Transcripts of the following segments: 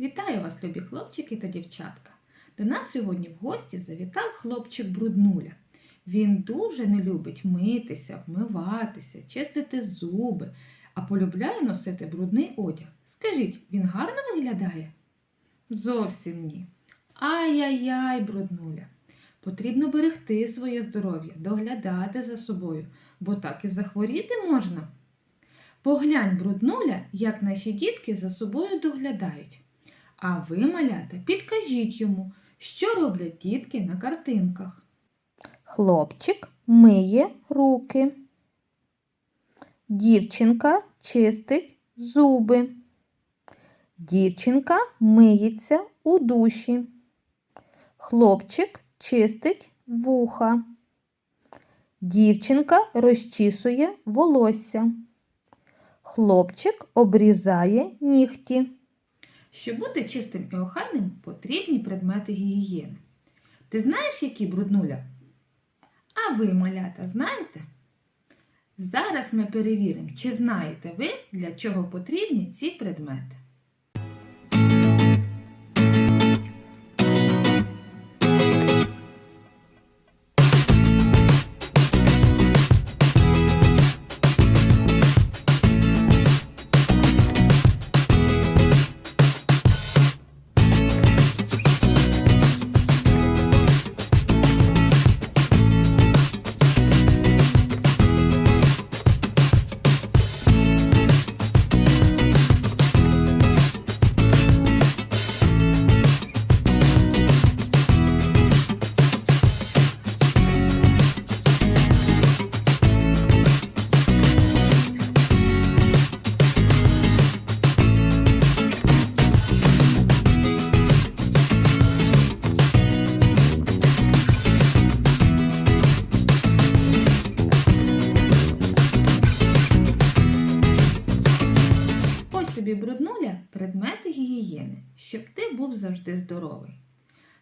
Вітаю вас, любі хлопчики та дівчатка. До нас сьогодні в гості завітав хлопчик Бруднуля. Він дуже не любить митися, вмиватися, чистити зуби, а полюбляє носити брудний одяг. Скажіть, він гарно виглядає? Зовсім ні. Ай-яй-яй, бруднуля. Потрібно берегти своє здоров'я, доглядати за собою, бо так і захворіти можна. Поглянь, бруднуля, як наші дітки за собою доглядають. А ви, малята, підкажіть йому, що роблять дітки на картинках. Хлопчик миє руки. Дівчинка чистить зуби. Дівчинка миється у душі. Хлопчик чистить вуха. Дівчинка розчісує волосся. Хлопчик обрізає нігті. Щоб бути чистим і охайним, потрібні предмети гігієни. Ти знаєш, які бруднуля? А ви, малята, знаєте? Зараз ми перевіримо, чи знаєте ви, для чого потрібні ці предмети. Тобі бруднуля предмети гігієни, щоб ти був завжди здоровий.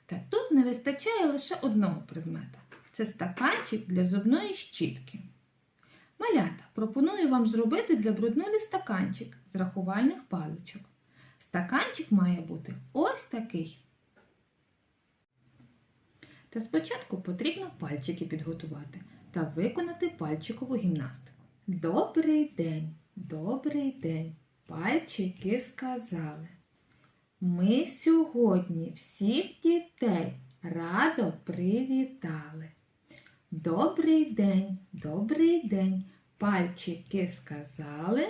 Та тут не вистачає лише одного предмета це стаканчик для зубної щітки. Малята, пропоную вам зробити для бруднулі стаканчик з рахувальних паличок. Стаканчик має бути ось такий. Та спочатку потрібно пальчики підготувати та виконати пальчикову гімнастику. Добрий день, добрий день, пальчики сказали. Ми сьогодні всіх дітей радо привітали. Добрий день, добрий день, пальчики сказали.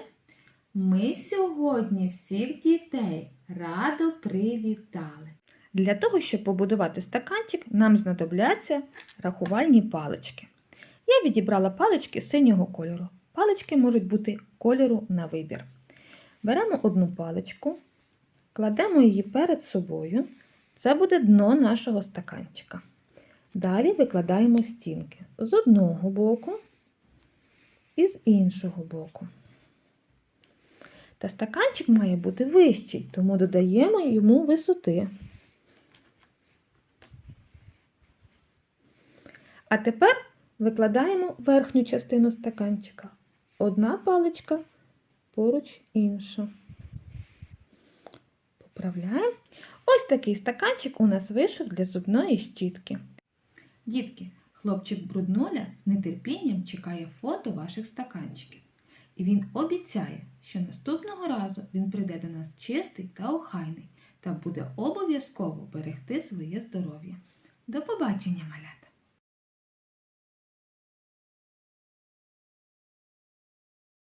Ми сьогодні всіх дітей радо привітали. Для того, щоб побудувати стаканчик, нам знадобляться рахувальні палички. Я відібрала палички синього кольору. Палички можуть бути кольору на вибір. Беремо одну паличку, кладемо її перед собою. Це буде дно нашого стаканчика. Далі викладаємо стінки з одного боку і з іншого боку. Та стаканчик має бути вищий, тому додаємо йому висоти. А тепер викладаємо верхню частину стаканчика. Одна паличка поруч інша. Поправляємо. Ось такий стаканчик у нас вийшов для зубної щітки. Дітки, хлопчик Бруднуля з нетерпінням чекає фото ваших стаканчиків. І він обіцяє, що наступного разу він прийде до нас чистий та охайний та буде обов'язково берегти своє здоров'я. До побачення, маля!